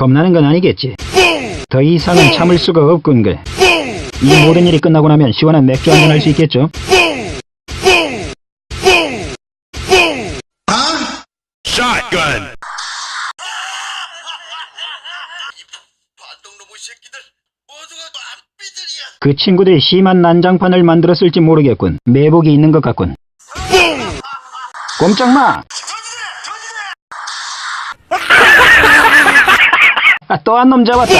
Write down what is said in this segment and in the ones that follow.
겁나는 건 아니겠지. 더 이상은 참을 수가 없군 그. 이 모든 일이 끝나고 나면 시원한 맥주 한잔 할 수 있겠죠? Shotgun. 안삐들이야 그 친구들이 심한 난장판을 만들었을지 모르겠군. 매복이 있는 것 같군. 꼼짝마! 또한 놈 잡았다.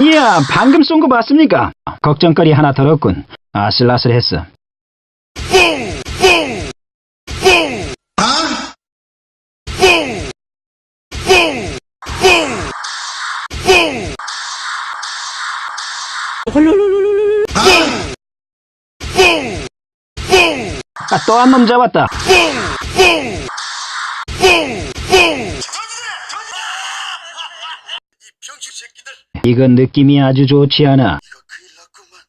이야, 방금 쏜거 봤습니까? 걱정거리 하나 덜었군. 아슬아슬했어. 아, 또한 놈 잡았다. 이 병신 새끼들 이건 느낌이 아주 좋지 않아. 이거 큰일 났구만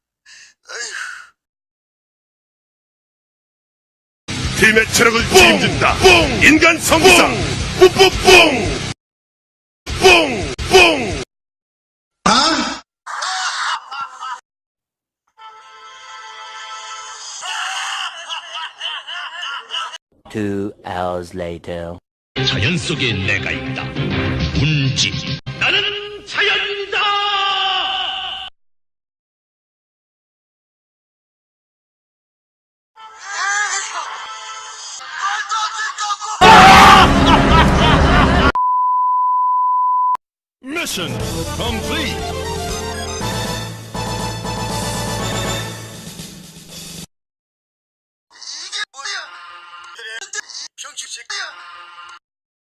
에휴 팀의 체력을 책임진다. 인간 성기사. 뿌뿌뿌. Two hours later. 자연 속에 내가 있다. 운지. Mission complete.